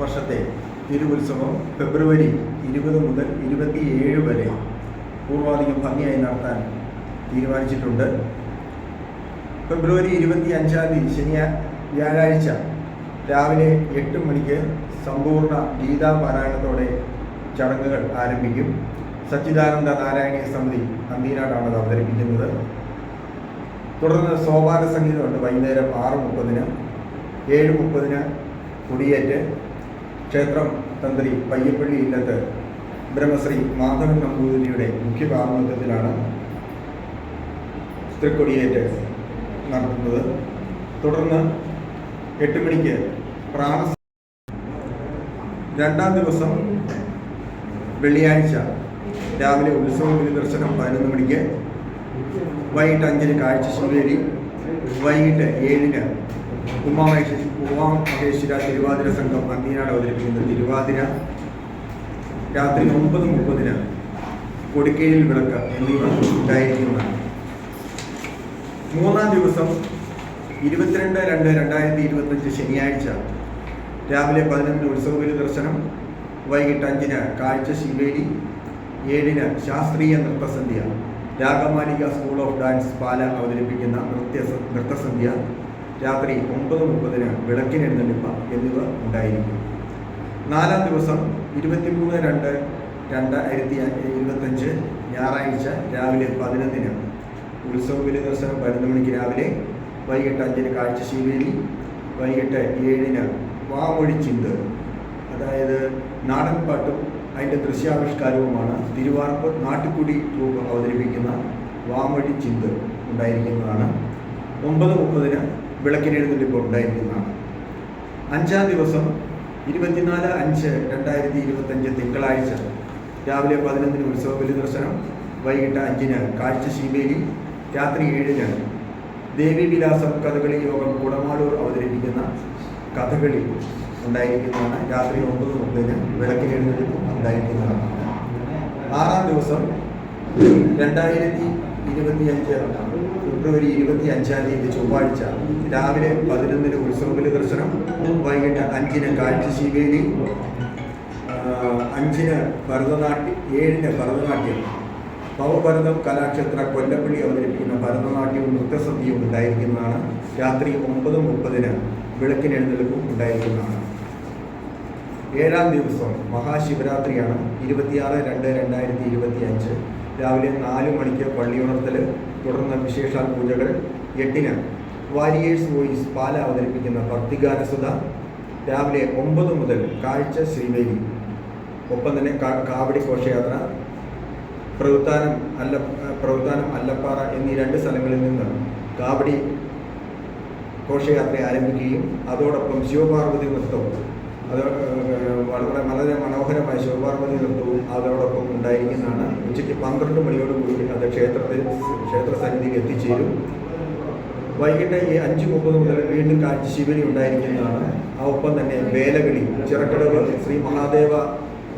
വർഷത്തെ തിരുവുത്സവം ഫെബ്രുവരി ഇരുപത് മുതൽ ഇരുപത്തിയേഴ് വരെ പൂർവാധികം ഭംഗിയായി നടത്താൻ തീരുമാനിച്ചിട്ടുണ്ട്. ഫെബ്രുവരി ഇരുപത്തി അഞ്ചാം തീയതി ശനിയാ വ്യാഴാഴ്ച രാവിലെ എട്ട് മണിക്ക് സമ്പൂർണ ഗീതാ പാരായണത്തോടെ ചടങ്ങുകൾ ആരംഭിക്കും. സച്ചിദാനന്ദ നാരായണീയ സമിതി അന്തീനാടാണ് അത് അവതരിപ്പിക്കുന്നത്. തുടർന്ന് സോപാന സംഗീതമുണ്ട് വൈകുന്നേരം ആറ് മുപ്പതിന് ഏഴ് മുപ്പതിന് കൊടിയേറ്റ് ക്ഷേത്രം തന്ത്രി പയ്യപ്പള്ളി ഇല്ലത്ത് ബ്രഹ്മശ്രീ മാധവൻ നമ്പൂതിരിയുടെ മുഖ്യ കാർമ്മികത്വത്തിലാണ് തൃക്കൊടിയേറ്റ് നടത്തുന്നത്. തുടർന്ന് എട്ട് മണിക്ക് പ്രാണ രണ്ടാം ദിവസം വെള്ളിയാഴ്ച രാവിലെ ഉത്സവ ദർശനം പതിനൊന്ന് മണിക്ക്. വൈകിട്ട് അഞ്ചിന് കാഴ്ച ശിവേരി. വൈകിട്ട് ഏഴിന് ഉമാമഹേശ്വര ഉമാമഹേശ്വര തിരുവാതിര സംഘം അന്നീനാട് അവതരിപ്പിക്കുന്ന തിരുവാതിര. രാത്രി ഒമ്പത് മുപ്പതിന് കൊടിക്കേരിൽ വിളക്ക് എന്നിവ ഉണ്ടായിരിക്കുന്നതാണ് മൂന്നാം ദിവസം ഇരുപത്തിരണ്ട് രണ്ട് രണ്ടായിരത്തി ഇരുപത്തഞ്ച് ശനിയാഴ്ച രാവിലെ പതിനൊന്നിന് ഉത്സവഗിരി ദർശനം വൈകിട്ട് അഞ്ചിന് കാഴ്ച ശിവേരി ഏഴിന് ശാസ്ത്രീയ നൃത്തസന്ധ്യ Ragamalika school of dance Pala അവതരിപ്പിക്കുന്ന നൃത്യ നൃത്തസന്ധ്യ രാത്രി ഒമ്പത് മുപ്പതിന് വിളക്കിനെഴുന്നള്ളിപ്പ് എന്നിവ ഉണ്ടായിരിക്കും. നാലാം ദിവസം ഇരുപത്തിമൂന്ന് രണ്ട് രണ്ടായിരത്തി ഇരുപത്തഞ്ച് ഞായറാഴ്ച രാവിലെ പതിനൊന്നിന് ഉത്സവ ബലി ദർശനം പതിനൊന്ന് മണിക്ക് രാവിലെ വൈകിട്ട് അഞ്ചിന് കാഴ്ച ശിവേലി വൈകിട്ട് ഏഴിന് വാമൊഴി ചിന്ത് അതായത് നാടൻ പാട്ടും അതിന്റെ ദൃശ്യാവിഷ്കാരവുമാണ് തിരുവാർപ്പ് നാട്ടുകുടി ട്രൂപ്പ് അവതരിപ്പിക്കുന്ന വാമൊഴി ചിന്ത് ഉണ്ടായിരിക്കുന്നതാണ്. ഒമ്പത് മുപ്പതിന് വിളക്കിനെഴുന്നള്ളിപ്പ് ഉണ്ടായിരിക്കുന്നതാണ്. അഞ്ചാം ദിവസം ഇരുപത്തിനാല് അഞ്ച് രണ്ടായിരത്തി ഇരുപത്തഞ്ച് തിങ്കളാഴ്ച രാവിലെ പതിനൊന്നിന് ഉത്സവ ബലി ദർശനം വൈകിട്ട് അഞ്ചിന് കാഴ്ച ശീവേലി രാത്രി ഏഴിന് ദേവി വിലാസം കഥകളി യോഗം കുടമാളൂർ അവതരിപ്പിക്കുന്ന കഥകളി ഉണ്ടായിരിക്കുന്നതാണ്. രാത്രി ഒമ്പത് മുപ്പതിന് വിളക്കിനെഴുന്നള്ളിപ്പും ഉണ്ടായിരിക്കുന്നതാണ്. ആറാം ദിവസം രണ്ടായിരത്തി ഇരുപത്തിയഞ്ച് ഫെബ്രുവരി ഇരുപത്തി അഞ്ചാം തീയതി ചൊവ്വാഴ്ച രാവിലെ പതിനൊന്നിന് ഉത്സവബലി ദർശനം വൈകിട്ട് അഞ്ചിന് കാഴ്ചശീവേലി അഞ്ചിന് ഭരതനാട്യം ഏഴിന് ഭരതനാട്യം. പവഭരതം കലാക്ഷേത്ര കൊല്ലപ്പള്ളി അവതരിപ്പിക്കുന്ന ഭരതനാട്യവും നൃത്തസദ്യയും ഉണ്ടായിരിക്കുന്നതാണ്. രാത്രി ഒമ്പത് മുപ്പതിന് വിളക്കിനെഴുന്നള്ളിപ്പും ഉണ്ടായിരിക്കുന്നതാണ്. ഏഴാം ദിവസം മഹാശിവരാത്രിയാണ്. ഇരുപത്തിയാറ് രണ്ട് രണ്ടായിരത്തി ഇരുപത്തി അഞ്ച് രാവിലെ നാല് മണിക്ക് പള്ളി ഉണർത്തൽ തുടർന്ന് വിശേഷാൽ പൂജകൾ എട്ടിന് വാരിയേഴ്സ് വോയിസ് പാല അവതരിപ്പിക്കുന്ന ഭക്തിഗാനസുത രാവിലെ ഒമ്പത് മുതൽ കാഴ്ച ശ്രീവേലി ഒപ്പം തന്നെ കാവടി ഘോഷയാത്ര പ്രവൃത്താനം അല്ല പ്രവൃത്താനം അല്ലപ്പാറ എന്നീ രണ്ട് സ്ഥലങ്ങളിൽ നിന്ന് കാവടി ഘോഷയാത്ര ആരംഭിക്കുകയും അതോടൊപ്പം ശിവപാർവതി നൃത്തവും അത് വളരെ വളരെ മനോഹരമായ ശിവപാർവതി നൃത്തവും അതോടൊപ്പം ഉണ്ടായിരിക്കുന്നതാണ്. ഉച്ചയ്ക്ക് പന്ത്രണ്ട് മണിയോടുകൂടി അത് ക്ഷേത്രത്തിൽ ക്ഷേത്ര സന്നിധിക്ക് എത്തിച്ചേരും. വൈകിട്ട് ഈ അഞ്ച് മുപ്പത് മുതൽ വീണ്ടും കാഴ്ച ശിവനി ഉണ്ടായിരിക്കുന്നതാണ്. ആ ഒപ്പം തന്നെ വേലകളി ചിറക്കടവ് ശ്രീ മഹാദേവ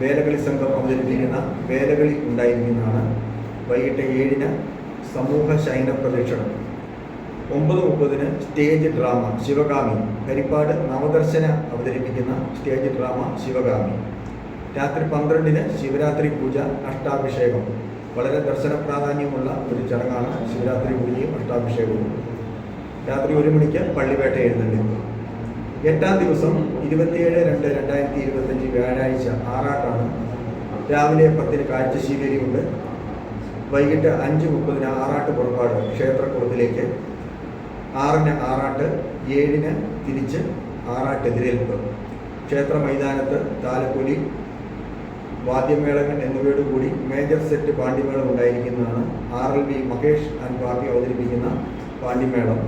വേലകളി സംഘം അവതരിപ്പിക്കുന്ന വേലകളി ഉണ്ടായിരിക്കുന്നതാണ്. വൈകിട്ട് ഏഴിന് സമൂഹ ശൈന പ്രദക്ഷിണം ഒമ്പത് മുപ്പതിന് സ്റ്റേജ് ഡ്രാമ ശിവകാമി ഹരിപ്പാട് നവദർശന അവതരിപ്പിക്കുന്ന സ്റ്റേജ് ഡ്രാമ ശിവകാമി രാത്രി പന്ത്രണ്ടിന് ശിവരാത്രി പൂജ അഷ്ടാഭിഷേകം. വളരെ ദർശന പ്രാധാന്യമുള്ള ഒരു ചടങ്ങാണ് ശിവരാത്രി പൂജയും അഷ്ടാഭിഷേകവും. രാത്രി ഒരു മണിക്ക് പള്ളിവേട്ട എഴുന്നള്ളിപ്പ്. എട്ടാം ദിവസം ഇരുപത്തിയേഴ് രണ്ട് രണ്ടായിരത്തി ഇരുപത്തഞ്ച് വ്യാഴാഴ്ച ആറാട്ടാണ്. രാവിലെ പത്തിന് കാഴ്ചശീലരിയുണ്ട് വൈകിട്ട് അഞ്ച് മുപ്പതിന് ആറാട്ട് പുറപ്പാട് ക്ഷേത്രക്കുളത്തിലേക്ക് ആറിന് ആറാട്ട് ഏഴിന് തിരിച്ച് ആറാട്ട് എതിരേൽപ്പ്. ക്ഷേത്ര മൈതാനത്ത് താലപ്പൊലി വാദ്യമേളങ്ങൾ എന്നിവയോടുകൂടി മേജർ സെറ്റ് പാണ്ഡിമേളം ഉണ്ടായിരിക്കുന്നതാണ് R L V Mahesh and party അവതരിപ്പിക്കുന്ന പാണ്ഡിമേളം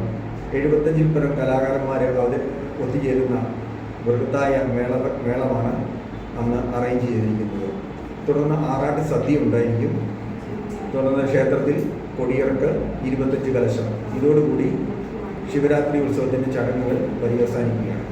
എഴുപത്തഞ്ചിൽ പരം കലാകാരന്മാരെ അവതരി ഒത്തുചേരുന്ന ബൃഹത്തായ മേള മേളമാണ് അന്ന് അറേഞ്ച് ചെയ്തിരിക്കുന്നത്. തുടർന്ന് ആറാട്ട് സദ്യ ഉണ്ടായിരിക്കും. തുടർന്ന് ക്ഷേത്രത്തിൽ കൊടിയിറക്ക് ഇരുപത്തഞ്ച് കലശം. ഇതോടുകൂടി ശിവരാത്രി ഉത്സവത്തിന്റെ ചടങ്ങുകൾ പര്യവസാനിക്കുകയാണ്